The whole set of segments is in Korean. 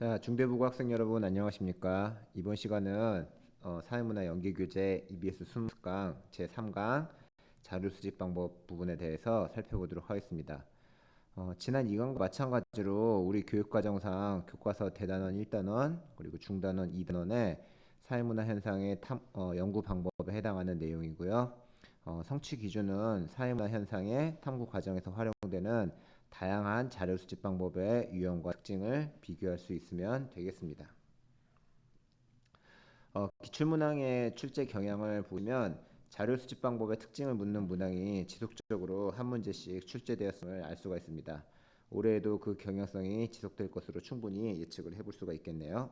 자, 중대부고 학생 여러분 안녕하십니까? 이번 시간은 어, 사회문화 연계교재 EBS 20강 제3강 자료 수집 방법 부분에 대해서 살펴보도록 하겠습니다. 어, 지난 2강과 마찬가지로 우리 교육과정상 교과서 대단원 1단원 그리고 중단원 2단원의 사회문화 현상의 탐, 어, 연구 방법에 해당하는 내용이고요. 어, 성취 기준은 사회문화 현상의 탐구 과정에서 활용되는 다양한 자료 수집 방법의 유형과 특징을 비교할 수 있으면 되겠습니다. 어, 기출문항의 출제 경향을 보면 자료 수집 방법의 특징을 묻는 문항이 지속적으로 한 문제씩 출제되었음을 알 수가 있습니다. 올해에도 그 경향성이 지속될 것으로 충분히 예측을 해볼 수가 있겠네요.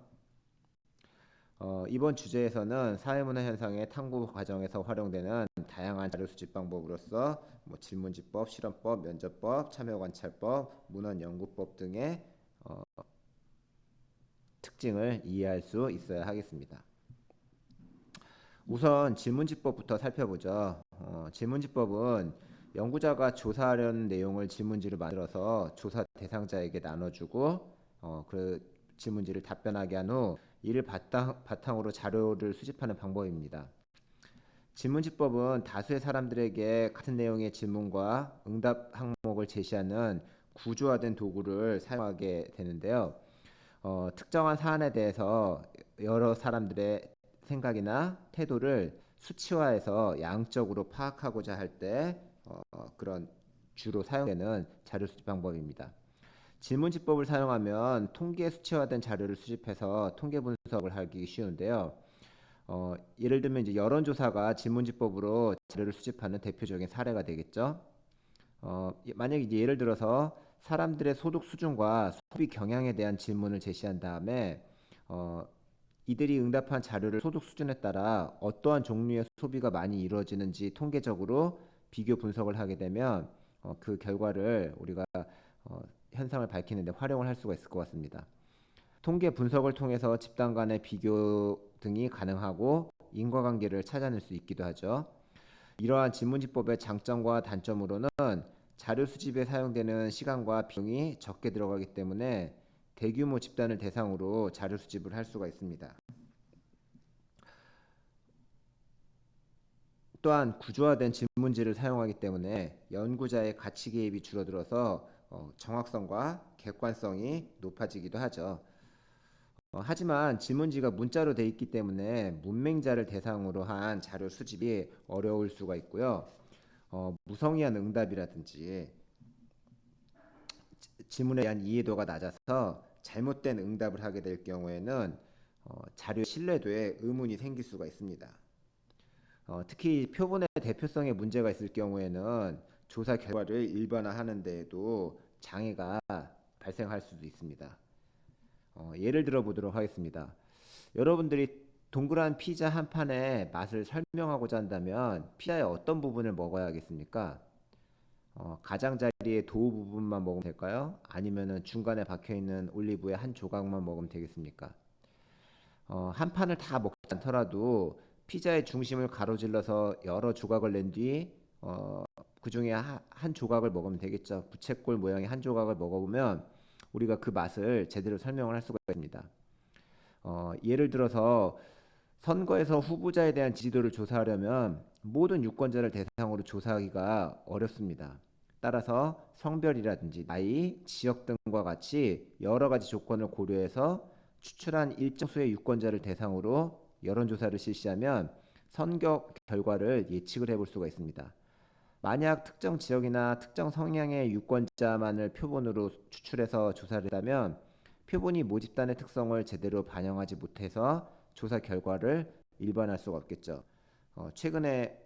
어, 이번 주제에서는 사회문화 현상의 탐구 과정에서 활용되는 다양한 자료 수집 방법으로서 뭐 질문지법, 실험법, 면접법, 참여관찰법, 문헌연구법 등의 어, 특징을 이해할 수 있어야 하겠습니다. 우선 질문지법부터 살펴보죠. 어, 질문지법은 연구자가 조사하려는 내용을 질문지를 만들어서 조사 대상자에게 나눠주고 어, 그 질문지를 답변하게 한 후 이를 바탕, 바탕 으로 자료를 수집하는 방법입니다. 질문지법은 다수의 사람들에게 같은 내용의 질문과 응답 항목을 제시하는 구조화된 도구를 사용하게 되는데요. 어, 특정한 사안에 대해서 여러 사람들의 생각이나 태도를 수치화해서 양적으로 파악하고자 할때 어, 그런 주로 사용되는 자료 수집 방법입니다. 질문지법을 사용하면 통계 수치화된 자료를 수집해서 통계 분석을 하기 쉬운데요. 어, 예를 들면 이제 여론조사가 질문지법으로 자료를 수집하는 대표적인 사례가 되겠죠. 어, 만약 이제 예를 들어서 사람들의 소득 수준과 소비 경향에 대한 질문을 제시한 다음에 어, 이들이 응답한 자료를 소득 수준에 따라 어떠한 종류의 소비가 많이 이루어지는지 통계적으로 비교 분석을 하게 되면 어, 그 결과를 우리가 어, 현상을 밝히는데 활용을 할 수가 있을 것 같습니다. 통계 분석을 통해서 집단 간의 비교 등이 가능하고 인과관계를 찾아낼 수 있기도 하죠. 이러한 지문지법의 장점과 단점으로는 자료 수집에 사용되는 시간과 비용이 적게 들어가기 때문에 대규모 집단을 대상으로 자료 수집을 할 수가 있습니다. 또한 구조화된 질문지를 사용하기 때문에 연구자의 가치 개입이 줄어들어서 어, 정확성과 객관성이 높아지기도 하죠. 어, 하지만 지문지가 문자로 돼 있기 때문에 문맹자를 대상으로 한 자료 수집이 어려울 수가 있고요. 어, 무성의한 응답이라든지 지문에 대한 이해도가 낮아서 잘못된 응답을 하게 될 경우에는 어, 자료 신뢰도에 의문이 생길 수가 있습니다. 어, 특히 표본의 대표성에 문제가 있을 경우에는 조사 결과를 일반화하는 데에도 장애가 발생할 수도 있습니다. 어, 예를 들어 보도록 하겠습니다. 여러분들이 동그란 피자 한 판의 맛을 설명하고자 한다면 피자의 어떤 부분을 먹어야겠습니까? 어, 가장자리의 도우 부분만 먹으면 될까요? 아니면 중간에 박혀 있는 올리브의 한 조각만 먹으면 되겠습니까? 어, 한 판을 다 먹지 않더라도 피자의 중심을 가로질러서 여러 조각을 낸 뒤 어, 그 중에 한 조각을 먹으면 되겠죠. 부채꼴 모양의 한 조각을 먹어보면 우리가 그 맛을 제대로 설명을 할 수가 있습니다. 어, 예를 들어서 선거에서 후보자에 대한 지지도를 조사하려면 모든 유권자를 대상으로 조사하기가 어렵습니다. 따라서 성별이라든지 나이, 지역 등과 같이 여러 가지 조건을 고려해서 추출한 일정 수의 유권자를 대상으로 여론조사를 실시하면 선거 결과를 예측을 해볼 수가 있습니다. 만약 특정 지역이나 특정 성향의 유권자만을 표본으로 추출해서 조사를 했다면 표본이 모집단의 특성을 제대로 반영하지 못해서 조사 결과를 일반할 수가 없겠죠. 어, 최근에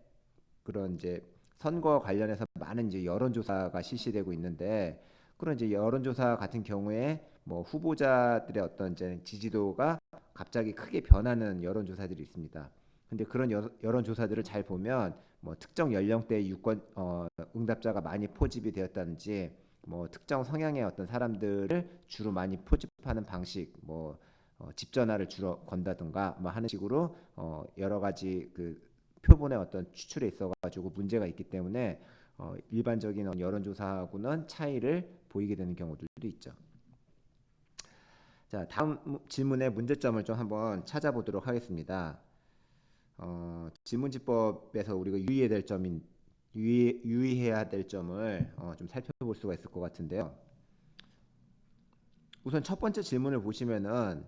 그런 이제 선거 관련해서 많은 이제 여론조사가 실시되고 있는데 그런 이제 여론조사 같은 경우에 뭐 후보자들의 어떤 이제 지지도가 갑자기 크게 변하는 여론조사들이 있습니다. 근데 그런 여론조사들을 잘 보면 뭐 특정 연령대 유권 어, 응답자가 많이 포집이 되었다든지 뭐 특정 성향의 어떤 사람들을 주로 많이 포집하는 방식 뭐 어, 집 전화를 주로 건다든가 뭐 하는 식으로 어, 여러 가지 그 표본의 어떤 추출에 있어 가지고 문제가 있기 때문에 어, 일반적인 여론조사하고는 차이를 보이게 되는 경우들도 있죠. 자, 다음 무- 질문의 문제점을 좀 한번 찾아보도록 하겠습니다. 어, 질문지법에서 우리가 유의해야 될 점인 유의, 유의해야 될 점을 어, 좀 살펴볼 수가 있을 것 같은데요. 우선 첫 번째 질문을 보시면은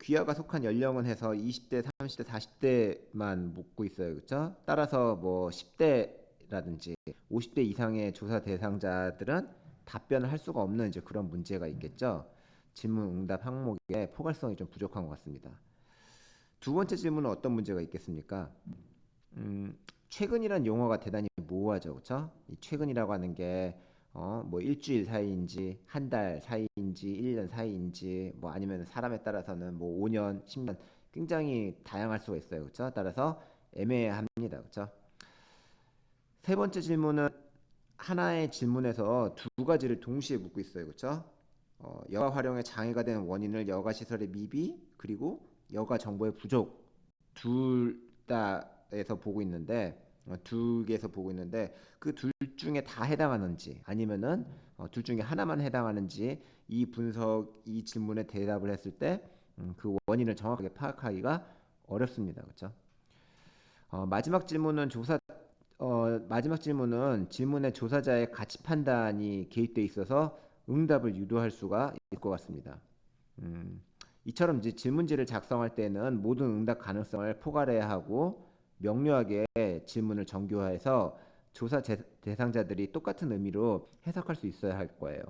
귀하가 속한 연령은 해서 20대, 30대, 40대만 묻고 있어요. 그렇죠? 따라서 뭐 10대라든지 50대 이상의 조사 대상자들은 답변을 할 수가 없는 이제 그런 문제가 있겠죠. 질문 응답 항목에 포괄성이 좀 부족한 것 같습니다. 두 번째 질문은 어떤 문제가 있겠습니까? 음, 최근이란 용어가 대단히 모호하죠, 그렇죠? 이 최근이라고 하는 게 어, 뭐 일주일 사이인지 한 달 사이인지 1년 사이인지 뭐 아니면 사람에 따라서는 뭐 5년, 10년 굉장히 다양할 수가 있어요. 그렇죠? 따라서 애매합니다. 그렇죠? 세 번째 질문은 하나의 질문에서 두 가지를 동시에 묻고 있어요. 그렇죠? 어, 여가 활용에 장애가 되는 원인을 여가 시설의 미비 그리고 여가 정보의 부족 둘 다에서 보고 있는데 어, 두 개에서 보고 있는데 그 둘 중에 다 해당하는지 아니면은 어, 둘 중에 하나만 해당하는지 이 분석 이 질문에 대답을 했을 때그 원인을 정확하게 파악하기가 어렵습니다. 그렇죠? 어, 마지막 질문은 조사 어, 마지막 질문은 질문의 조사자의 가치 판단이 개입돼 있어서 응답을 유도할 수가 있을 것 같습니다. 음, 이처럼 이제 질문지를 작성할 때는 모든 응답 가능성을 포괄해야 하고 명료하게 질문을 정교화해서 조사 제- 대상자들이 똑같은 의미로 해석할 수 있어야 할 거예요.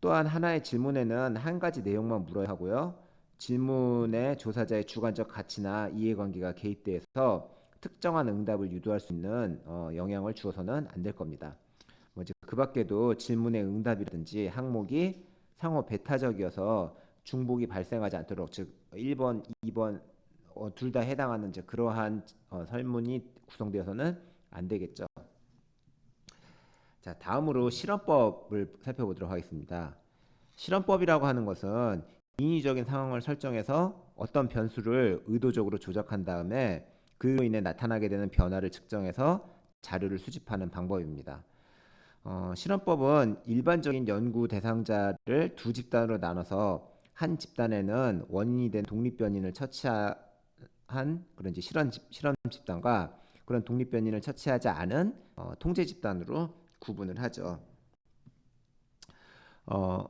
또한 하나의 질문에는 한 가지 내용만 물어야 하고요. 질문에 조사자의 주관적 가치나 이해관계가 개입돼서 특정한 응답을 유도할 수 있는 어, 영향을 주어서는 안 될 겁니다. 뭐 이제 그 밖에도 질문의 응답이라든지 항목이 상호 배타적이어서 중복이 발생하지 않도록 즉 1번, 2번 어, 둘 다 해당하는 이제 그러한 어, 설문이 구성되어서는 안 되겠죠. 자, 다음으로 실험법을 살펴보도록 하겠습니다. 실험법이라고 하는 것은 인위적인 상황을 설정해서 어떤 변수를 의도적으로 조작한 다음에 그로 인해 나타나게 되는 변화를 측정해서 자료를 수집하는 방법입니다. 어, 실험법은 일반적인 연구 대상자를 두 집단으로 나눠서 한 집단에는 원인이 된 독립변인을 처치한 그런 이제 실험, 집- 실험 집단과 그런 독립변인을 처치하지 않은 어, 통제 집단으로 구분을 하죠. 어,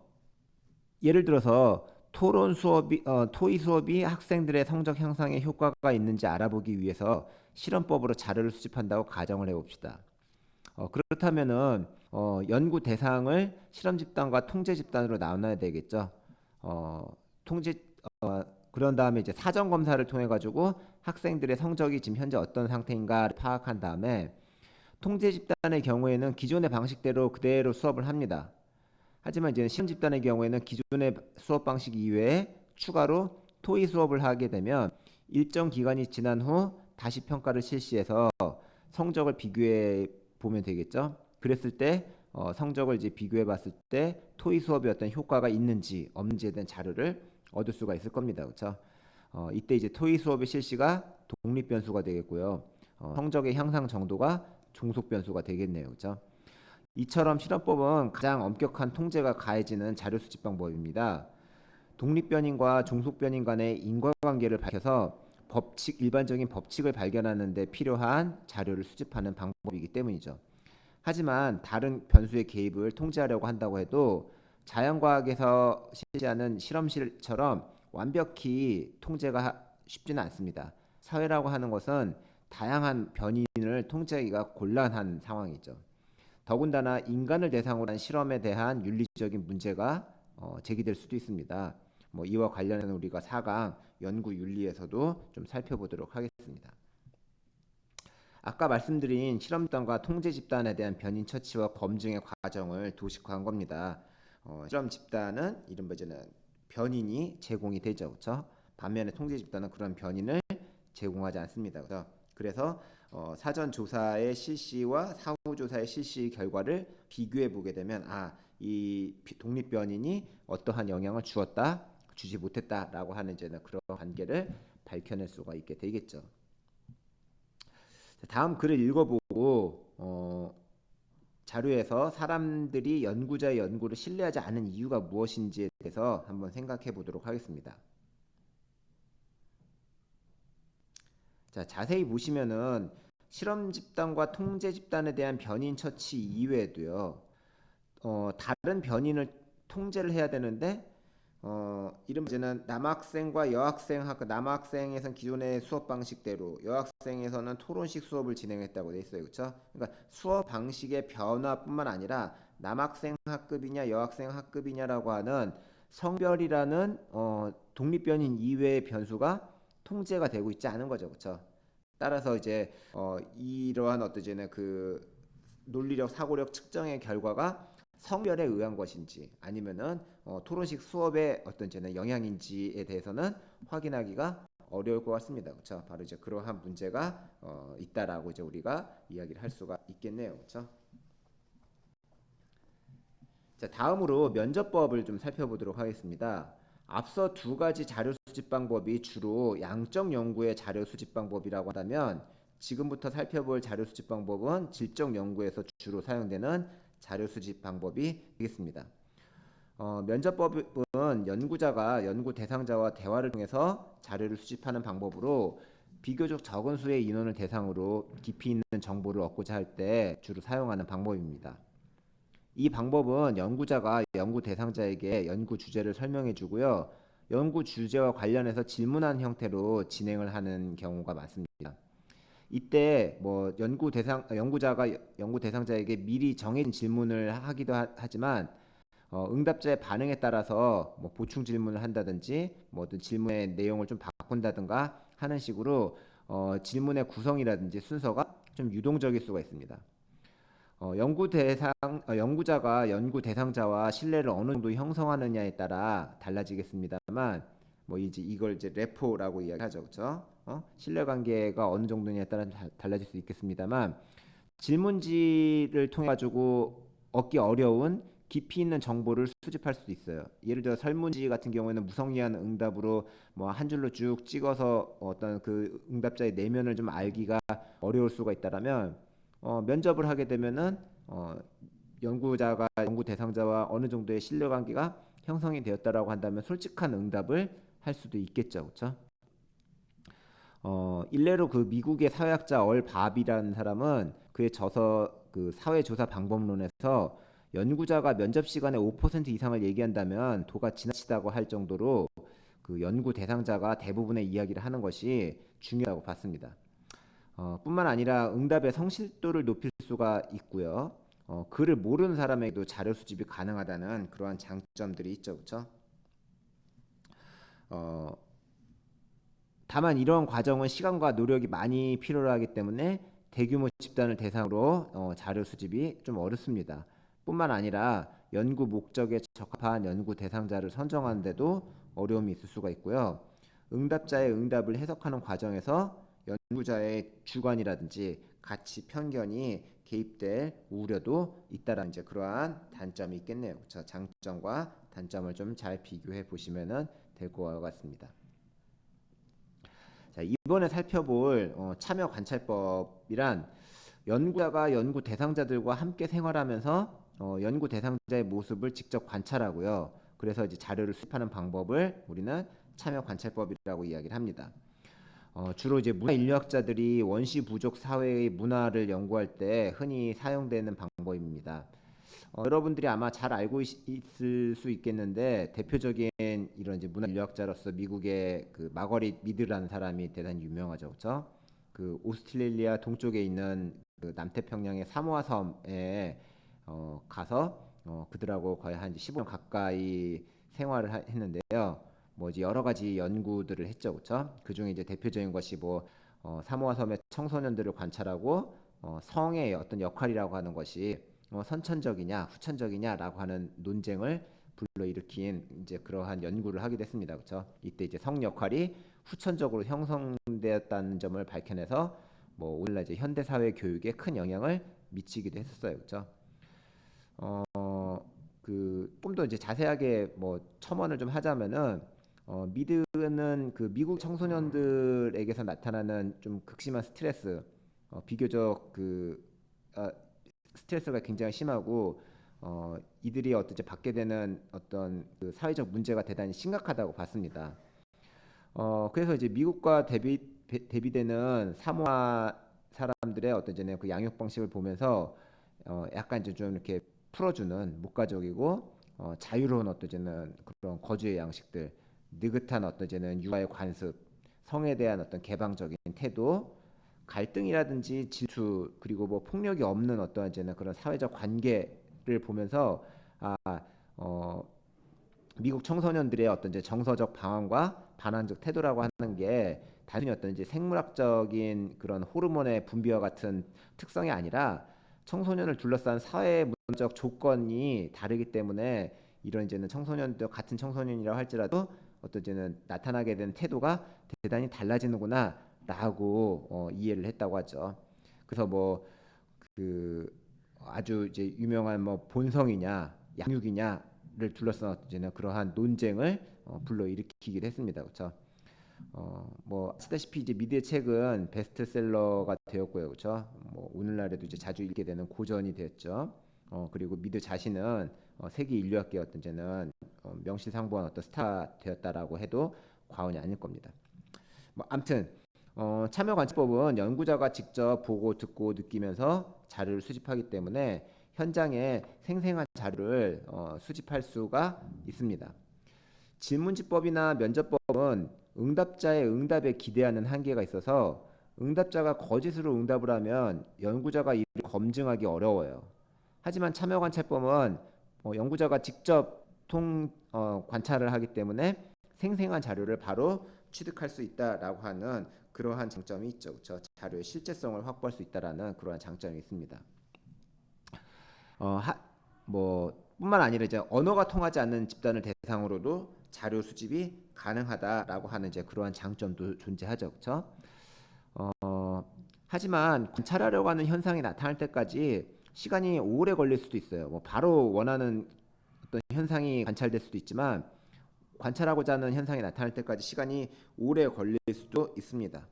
예를 들어서 토론 수업이 어, 토의 수업이 학생들의 성적 향상에 효과가 있는지 알아보기 위해서 실험법으로 자료를 수집한다고 가정을 해봅시다. 어, 그렇다면은 어, 연구 대상을 실험 집단과 통제 집단으로 나눠야 되겠죠. 어, 통제 어, 그런 다음에 이제 사전 검사를 통해 가지고 학생들의 성적이 지금 현재 어떤 상태인가를 파악한 다음에 통제 집단의 경우에는 기존의 방식대로 그대로 수업을 합니다. 하지만 이제 실험 집단의 경우에는 기존의 수업 방식 이외에 추가로 토의 수업을 하게 되면 일정 기간이 지난 후 다시 평가를 실시해서 성적을 비교해 보면 되겠죠. 그랬을 때 어, 성적을 이제 비교해 봤을 때 토의 수업이 어떤 효과가 있는지 없는지에 대한 자료를 얻을 수가 있을 겁니다. 그렇죠? 어, 이때 이제 토의 수업의 실시가 독립 변수가 되겠고요. 어, 성적의 향상 정도가 종속 변수가 되겠네요. 그렇죠? 이처럼 실험법은 가장 엄격한 통제가 가해지는 자료 수집 방법입니다. 독립변인과 종속변인 간의 인과관계를 밝혀서 법칙 일반적인 법칙을 발견하는 데 필요한 자료를 수집하는 방법이기 때문이죠. 하지만 다른 변수의 개입을 통제하려고 한다고 해도 자연과학에서 실시하는 실험실처럼 완벽히 통제가 하- 쉽지는 않습니다. 사회라고 하는 것은 다양한 변인을 통제하기가 곤란한 상황이죠. 더군다나 인간을 대상으로 한 실험에 대한 윤리적인 문제가 어, 제기될 수도 있습니다. 뭐 이와 관련해서 우리가 4강 연구 윤리에서도 좀 살펴보도록 하겠습니다. 아까 말씀드린 실험 집단과 통제 집단에 대한 변인 처치와 검증의 과정을 도식화한 겁니다. 어, 실험 집단은 이른바 이제는 변인이 제공이 되죠, 그렇죠? 반면에 통제 집단은 그런 변인을 제공하지 않습니다. 그래서 그래서 어, 사전 조사의 실시와 사후 조사의 실시 결과를 비교해 보게 되면 아, 이 비- 독립 변인이 어떠한 영향을 주었다, 주지 못했다라고 하는 이제는 그런 관계를 밝혀낼 수가 있게 되겠죠. 자, 다음 글을 읽어보고 어, 자료에서 사람들이 연구자의 연구를 신뢰하지 않는 이유가 무엇인지에 대해서 한번 생각해 보도록 하겠습니다. 자, 자세히 보시면은 실험 집단과 통제 집단에 대한 변인 처치 이외에도요. 어, 다른 변인을 통제를 해야 되는데 어, 이름 이제는 남학생과 여학생 학 남학생에선 기존의 수업 방식대로 여학생에서는 토론식 수업을 진행했다고 돼 있어요. 그렇죠? 그러니까 수업 방식의 변화뿐만 아니라 남학생 학급이냐 여학생 학급이냐라고 하는 성별이라는 어, 독립 변인 이외의 변수가 통제가 되고 있지 않은 거죠. 그렇죠? 따라서 이제 어, 이러한 어떤 이제는 그 논리력 사고력 측정의 결과가 성별에 의한 것인지 아니면은 어, 토론식 수업의 어떤 저는 영향인지에 대해서는 확인하기가 어려울 것 같습니다. 그렇죠? 바로 이제 그러한 문제가 어, 있다라고 이제 우리가 이야기를 할 수가 있겠네요. 그렇죠? 자, 다음으로 면접법을 좀 살펴보도록 하겠습니다. 앞서 두 가지 자료 수집 방법이 주로 양적 연구의 자료 수집 방법이라고 한다면 지금부터 살펴볼 자료 수집 방법은 질적 연구에서 주로 사용되는 자료 수집 방법이 되겠습니다. 어, 면접법은 연구자가 연구 대상자와 대화를 통해서 자료를 수집하는 방법으로 비교적 적은 수의 인원을 대상으로 깊이 있는 정보를 얻고자 할 때 주로 사용하는 방법입니다. 이 방법은 연구자가 연구 대상자에게 연구 주제를 설명해 주고요. 연구 주제와 관련해서 질문하는 형태로 진행을 하는 경우가 많습니다. 이때 뭐 연구 대상 연구자가 연구 대상자에게 미리 정해진 질문을 하기도 하, 지만 어, 응답자의 반응에 따라서 뭐 보충 질문을 한다든지 뭐 어떤 질문의 내용을 좀 바꾼다든가 하는 식으로 어, 질문의 구성이라든지 순서가 좀 유동적일 수가 있습니다. 어, 연구 대상 어, 연구자가 연구 대상자와 신뢰를 어느 정도 형성하느냐에 따라 달라지겠습니다만 뭐 이제 이걸 이제 레포라고 이야기하죠, 그렇죠? 어? 신뢰 관계가 어느 정도냐에 따라 달라질 수 있겠습니다만 질문지를 통해 가지고 얻기 어려운 깊이 있는 정보를 수집할 수도 있어요. 예를 들어 설문지 같은 경우에는 무성의한 응답으로 뭐 한 줄로 쭉 찍어서 어떤 그 응답자의 내면을 좀 알기가 어려울 수가 있다라면 어, 면접을 하게 되면은 어, 연구자가 연구 대상자와 어느 정도의 신뢰 관계가 형성이 되었다라고 한다면 솔직한 응답을 할 수도 있겠죠, 그렇죠? 어, 일례로 그 미국의 사회학자 얼 밥이라는 사람은 그의 저서 그 사회조사 방법론에서 연구자가 면접 시간에 5% 이상을 얘기한다면 도가 지나치다고 할 정도로 그 연구 대상자가 대부분의 이야기를 하는 것이 중요하다고 봤습니다. 어, 뿐만 아니라 응답의 성실도를 높일 수가 있고요. 어, 글을 모르는 사람에게도 자료 수집이 가능하다는 그러한 장점들이 있죠, 그렇죠? 어, 다만 이러한 과정은 시간과 노력이 많이 필요로 하기 때문에 대규모 집단을 대상으로 어, 자료 수집이 좀 어렵습니다. 뿐만 아니라 연구 목적에 적합한 연구 대상자를 선정하는데도 어려움이 있을 수가 있고요. 응답자의 응답을 해석하는 과정에서 연구자의 주관이라든지 가치 편견이 개입될 우려도 있다라는 이제 그러한 단점이 있겠네요. 그렇죠? 장점과 단점을 좀 잘 비교해 보시면은 될것 같습니다. 자, 이번에 살펴볼 어, 참여 관찰법이란 연구자가 연구 대상자들과 함께 생활하면서 어, 연구 대상자의 모습을 직접 관찰하고요. 그래서 이제 자료를 수집하는 방법을 우리는 참여 관찰법이라고 이야기를 합니다. 어, 주로 이제 문화 인류학자들이 원시 부족 사회의 문화를 연구할 때 흔히 사용되는 방법입니다. 어, 여러분들이 아마 잘 알고 있, 을 수 있겠는데 대표적인 이런 이제 문화 인류학자로서 미국의 그 마거릿 미드라는 사람이 대단히 유명하죠, 그렇죠? 그 오스트레일리아 동쪽에 있는 그 남태평양의 사모아 섬에 어, 가서 어, 그들하고 거의 한 15년 가까이 생활을 하, 했는데요. 뭐지 여러 가지 연구들을 했죠, 그렇죠? 그 중에 이제 대표적인 것이 뭐 어, 사모아 섬의 청소년들을 관찰하고 어, 성의 어떤 역할이라고 하는 것이 어, 선천적이냐 후천적이냐라고 하는 논쟁을 불러일으킨 이제 그러한 연구를 하게 됐습니다, 그렇죠? 이때 이제 성 역할이 후천적으로 형성되었다는 점을 밝혀내서 뭐 오늘날 이제 현대 사회 교육에 큰 영향을 미치기도 했었어요, 그렇죠? 어, 그좀 더 이제 자세하게 뭐 첨언을 좀 하자면은 어, 미드는 그 미국 청소년들에게서 나타나는 좀 극심한 스트레스, 어, 비교적 그 어, 스트레스가 굉장히 심하고 어, 이들이 어떻게 받게 되는 어떤 그 사회적 문제가 대단히 심각하다고 봤습니다. 어, 그래서 이제 미국과 대비 대- 대비되는 사모아 사람들의 어떤 이제 그 양육 방식을 보면서 어, 약간 이제 좀 이렇게 풀어주는 무가족이고 어, 자유로운 어떤 이제는 그런 거주의 양식들, 느긋한 어떤 이제는 육아의 관습, 성에 대한 어떤 개방적인 태도, 갈등이라든지 질투 그리고 뭐 폭력이 없는 어떤 이제는 그런 사회적 관계를 보면서 아, 어, 미국 청소년들의 어떤 이제 정서적 방황과 반항적 태도라고 하는 게 단순히 어떤 이제 생물학적인 그런 호르몬의 분비와 같은 특성이 아니라 청소년을 둘러싼 사회 문화적 조건이 다르기 때문에 이런 이제는 청소년도 같은 청소년이라고 할지라도 어떤 이제는 나타나게 되는 태도가 대단히 달라지는구나 라고 어, 이해를 했다고 하죠. 그래서 뭐 그 아주 이제 유명한 뭐 본성이냐 양육이냐를 이제는 그러한 논쟁을 어, 불러일으키기도 했습니다. 그렇죠? 어, 뭐 아시다시피 이제 미드의 책은 베스트셀러가 되었고요, 그렇죠? 뭐 오늘날에도 이제 자주 읽게 되는 고전이 되었죠. 어, 그리고 미드 자신은 어, 세계 인류학계 어떤 이제는 어, 명실상부한 어떤 스타 되었다라고 해도 과언이 아닐 겁니다. 뭐 아무튼 어, 참여 관찰법은 연구자가 직접 보고 듣고 느끼면서 자료를 수집하기 때문에 현장에 생생한 자료를 어, 수집할 수가 있습니다. 질문지법이나 면접법은 응답자의 응답에 기대하는 한계가 있어서 응답자가 거짓으로 응답을 하면 연구자가 이를 검증하기 어려워요. 하지만 참여 관찰법은 어, 연구자가 직접 통 어, 관찰을 하기 때문에 생생한 자료를 바로 취득할 수 있다라고 하는 그러한 장점이 있죠. 그렇죠? 자료의 실제성을 확보할 수 있다라는 그러한 장점이 있습니다. 어, 하, 뭐 뿐만 아니라 이제 언어가 통하지 않는 집단을 대상으로도 자료 수집이 가능하다라고 하는 이제 그러한 장점도 존재하죠. 그렇죠? 어, 하지만 관찰하려고 하는 현상이 나타날 때까지 시간이 오래 걸릴 수도 있어요. 뭐 바로 원하는 어떤 현상이 관찰될 수도 있지만 관찰하고자 하는 현상이 나타날 때까지 시간이 오래 걸릴 수도 있습니다.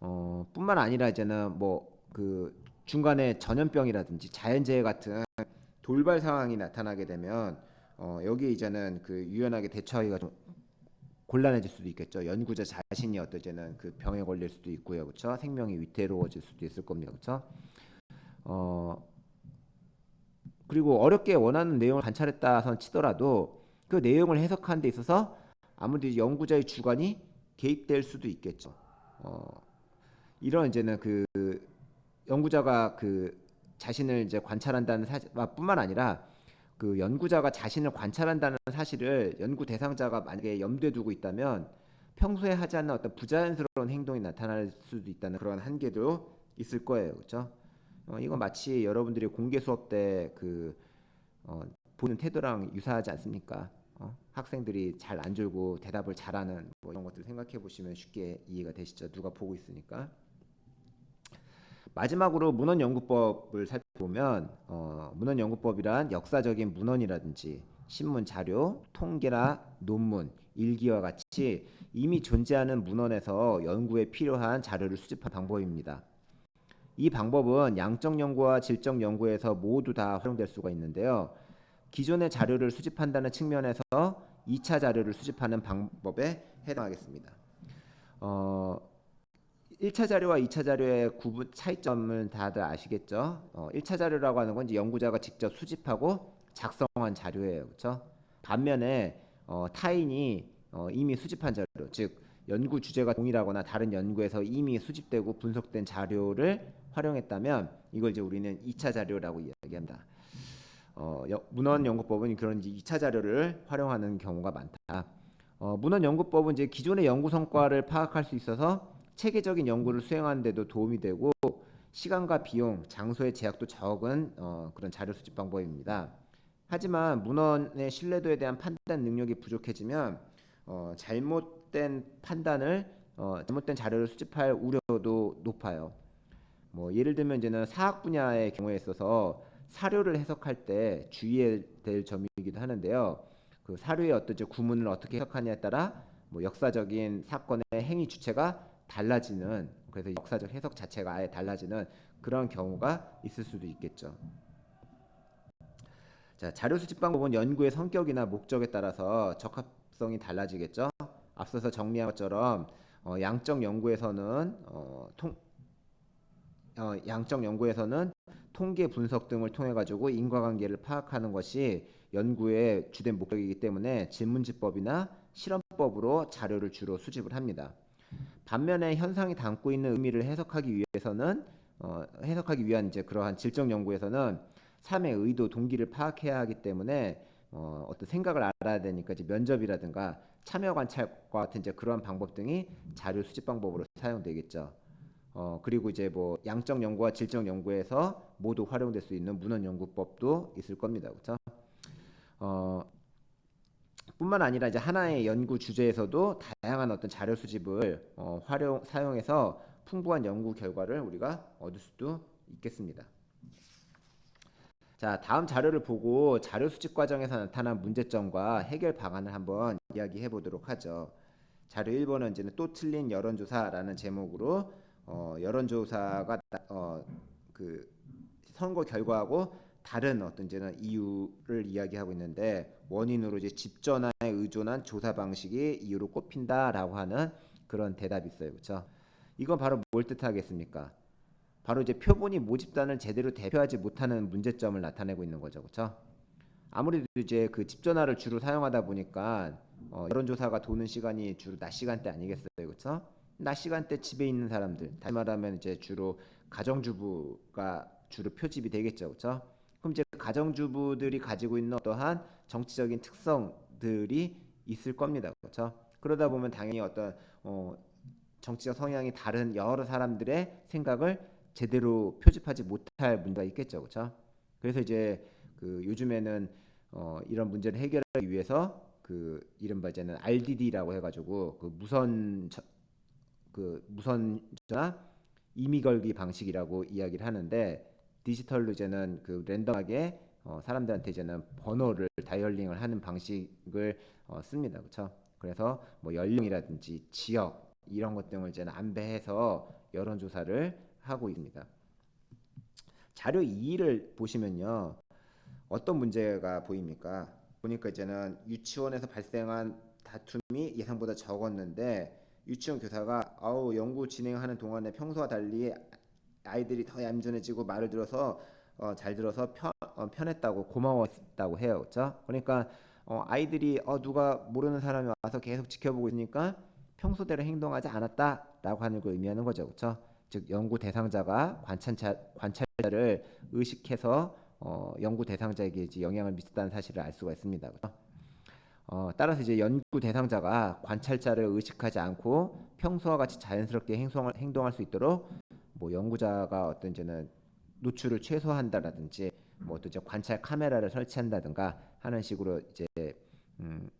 어, 뿐만 아니라 이제는 뭐 그 중간에 전염병이라든지 자연재해 같은 돌발 상황이 나타나게 되면 어, 여기 이제는 그 유연하게 대처하기가 좀 곤란해질 수도 있겠죠. 연구자 자신이 어떤 이제는 그 병에 걸릴 수도 있고요, 그렇죠? 생명이 위태로워질 수도 있을 겁니다, 그렇죠? 어, 그리고 어렵게 원하는 내용을 관찰했다 선 치더라도 그 내용을 해석하는 데 있어서 아무래도 연구자의 주관이 개입될 수도 있겠죠. 어, 이런 이제는 그 연구자가 그 자신을 이제 관찰한다는 사실뿐만 아니라 그 연구자가 자신을 관찰한다는 사실을 연구 대상자가 만약에 염두에 두고 있다면 평소에 하지 않는 어떤 부자연스러운 행동이 나타날 수도 있다는 그런 한계도 있을 거예요, 그렇죠? 어, 이건 마치 여러분들이 공개 수업 때그 어, 보는 태도랑 유사하지 않습니까? 어, 학생들이 잘 안 줄고 대답을 잘하는 뭐 이런 것들 생각해 보시면 쉽게 이해가 되시죠? 누가 보고 있으니까. 마지막으로 문헌 연구법을 살펴보면 어, 문헌 연구법이란 역사적인 문헌이라든지 신문 자료, 통계나 논문, 일기와 같이 이미 존재하는 문헌에서 연구에 필요한 자료를 수집한 방법입니다. 이 방법은 양적 연구와 질적 연구에서 모두 다 활용될 수가 있는데요. 기존의 자료를 수집한다는 측면에서 2차 자료를 수집하는 방법에 해당하겠습니다. 어, 1차 자료와 2차 자료의 구분 차이점을 다들 아시겠죠? 어, 1차 자료라고 하는 건 이제 연구자가 직접 수집하고 작성한 자료예요. 그렇죠? 반면에 어, 타인이 어, 이미 수집한 자료, 즉 연구 주제가 동일하거나 다른 연구에서 이미 수집되고 분석된 자료를 활용했다면 이걸 이제 우리는 2차 자료라고 이야기합니다. 어, 여, 문헌 연구법은 그런 이제 2차 자료를 활용하는 경우가 많다. 어, 문헌 연구법은 이제 기존의 연구 성과를 파악할 수 있어서 체계적인 연구를 수행하는 데도 도움이 되고 시간과 비용, 장소의 제약도 적은 어, 그런 자료 수집 방법입니다. 하지만 문헌의 신뢰도에 대한 판단 능력이 부족해지면 어, 잘못된 판단을 어, 잘못된 자료를 수집할 우려도 높아요. 뭐 예를 들면 이제는 사학 분야의 경우에 있어서 사료를 해석할 때 주의해야 될 점이기도 하는데요. 그 사료의 어떤 구문을 어떻게 해석하냐에 따라 뭐 역사적인 사건의 행위 주체가 달라지는 그래서 역사적 해석 자체가 아예 달라지는 그런 경우가 있을 수도 있겠죠. 자, 자료 수집 방법은 연구의 성격이나 목적에 따라서 적합성이 달라지겠죠. 앞서서 정리한 것처럼 어, 양적 연구에서는 어, 통, 어, 양적 연구에서는 통계 분석 등을 통해 가지고 인과관계를 파악하는 것이 연구의 주된 목적이기 때문에 질문지법이나 실험법으로 자료를 주로 수집을 합니다. 반면에 현상이 담고 있는 의미를 해석하기 위해서는 어, 해석하기 위한 이제 그러한 질적 연구에서는 삶의 의도, 동기를 파악해야 하기 때문에 어, 어떤 생각을 알아야 되니까 이제 면접이라든가 참여 관찰과 같은 이제 그러한 방법 등이 자료 수집 방법으로 사용되겠죠. 어, 그리고 이제 뭐 양적 연구와 질적 연구에서 모두 활용될 수 있는 문헌 연구법도 있을 겁니다. 그렇죠? 어, 뿐만 아니라 이제 하나의 연구 주제에서도 다양한 어떤 자료 수집을 어, 활용 사용해서 풍부한 연구 결과를 우리가 얻을 수도 있겠습니다. 자, 다음 자료를 보고 자료 수집 과정에서 나타난 문제점과 해결 방안을 한번 이야기해 보도록 하죠. 자료 1번은 이제는 또 틀린 여론조사라는 제목으로 어, 여론조사가 어, 그 선거 결과하고 다른 어떤 이제는 이유를 이야기하고 있는데 원인으로 이제 집전화에 의존한 조사 방식이 이유로 꼽힌다라고 하는 그런 대답이 있어요. 그렇죠? 이건 바로 뭘 뜻하겠습니까? 바로 이제 표본이 모집단을 제대로 대표하지 못하는 문제점을 나타내고 있는 거죠. 그렇죠? 아무래도 이제 그 집전화를 주로 사용하다 보니까 어, 여론조사가 도는 시간이 주로 낮 시간대 아니겠어요. 그렇죠? 낮 시간대 집에 있는 사람들, 다시 말하면 이제 주로 가정주부가 주로 표집이 되겠죠. 그렇죠? 그럼 이제 가정주부들이 가지고 있는 어떠한 정치적인 특성들이 있을 겁니다. 그렇죠? 그러다 보면 당연히 어떤 어, 정치적 성향이 다른 여러 사람들의 생각을 제대로 표집하지 못할 문제가 있겠죠. 그렇죠? 그래서 이제 그 요즘에는 어, 이런 문제를 해결하기 위해서 그 이른바 이제는 RDD라고 해가지고 그 무선 저, 그 무선전화 이미 걸기 방식이라고 이야기를 하는데 디지털로 이제는 그 랜덤하게 어, 사람들한테 이제는 번호를 다이얼링을 하는 방식을 어, 씁니다. 그렇죠? 그래서 뭐 연령이라든지 지역 이런 것 등을 이제는 안배해서 여론 조사를 하고 있습니다. 자료 2를 보시면요. 어떤 문제가 보입니까? 보니까 이제는 유치원에서 발생한 다툼이 예상보다 적었는데 유치원 교사가 아우 연구 진행하는 동안에 평소와 달리 아이들이 더 얌전해지고 말을 들어서 어, 잘 들어서 편, 어, 편했다고 고마웠다고 해요. 그렇죠? 그러니까 어, 아이들이 어, 누가 모르는 사람이 와서 계속 지켜보고 있으니까 평소대로 행동하지 않았다라고 하는 걸 의미하는 거죠. 그렇죠? 즉 연구 대상자가 관찰자 관찰자를 의식해서 어, 연구 대상자에게 영향을 미쳤다는 사실을 알 수가 있습니다. 그렇죠? 어, 따라서 이제 연구 대상자가 관찰자를 의식하지 않고 평소와 같이 자연스럽게 행동을, 행동할 수 있도록 뭐 연구자가 어떤 이제는 노출을 최소화한다라든지 뭐 어떤 이제 관찰 카메라를 설치한다든가 하는 식으로 이제 음,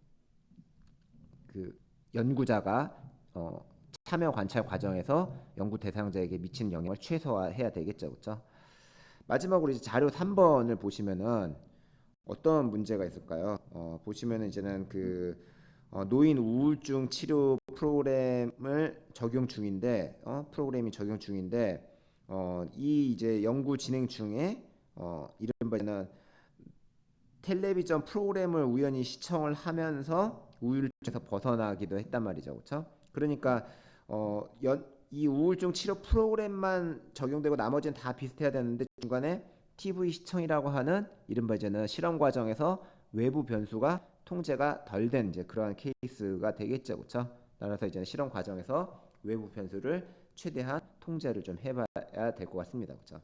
그 연구자가 어, 참여 관찰 과정에서 연구 대상자에게 미치는 영향을 최소화해야 되겠죠, 그렇죠? 마지막으로 이제 자료 3번을 보시면은 어떤 문제가 있을까요? 어, 보시면은 이제는 그 어, 노인 우울증 치료 프로그램을 적용 중인데 어, 프로그램이 적용 중인데 어, 이 이제 연구 진행 중에 어, 이른바는 텔레비전 프로그램을 우연히 시청을 하면서 우울증에서 벗어나기도 했단 말이죠, 그렇죠? 그러니까 어, 연, 이 우울증 치료 프로그램만 적용되고 나머지는 다 비슷해야 되는데 중간에 TV 시청이라고 하는 이른바 이제는 실험 과정에서 외부 변수가 통제가 덜 된 이제 그러한 케이스가 되겠죠, 그렇죠? 따라서 이제 실험 과정에서 외부 변수를 최대한 통제를 좀 해봐야 될 것 같습니다, 그렇죠?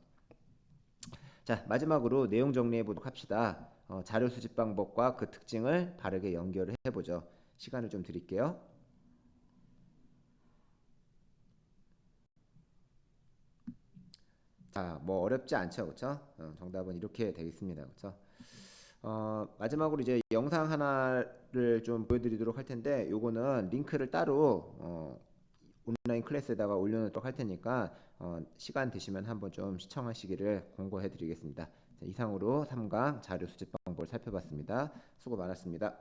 자 마지막으로 내용 정리해 보도록 합시다. 어, 자료 수집 방법과 그 특징을 바르게 연결을 해보죠. 시간을 좀 드릴게요. 자, 뭐 어렵지 않죠, 그렇죠? 어, 정답은 이렇게 되겠습니다, 그렇죠? 어, 마지막으로 이제 영상 하나를 좀 보여드리도록 할 텐데, 요거는 링크를 따로 어, 온라인 클래스에다가 올려놓도록 할 테니까 어, 시간 되시면 한번 좀 시청하시기를 공고해드리겠습니다. 자, 이상으로 3강 자료 수집 방법을 살펴봤습니다. 수고 많았습니다.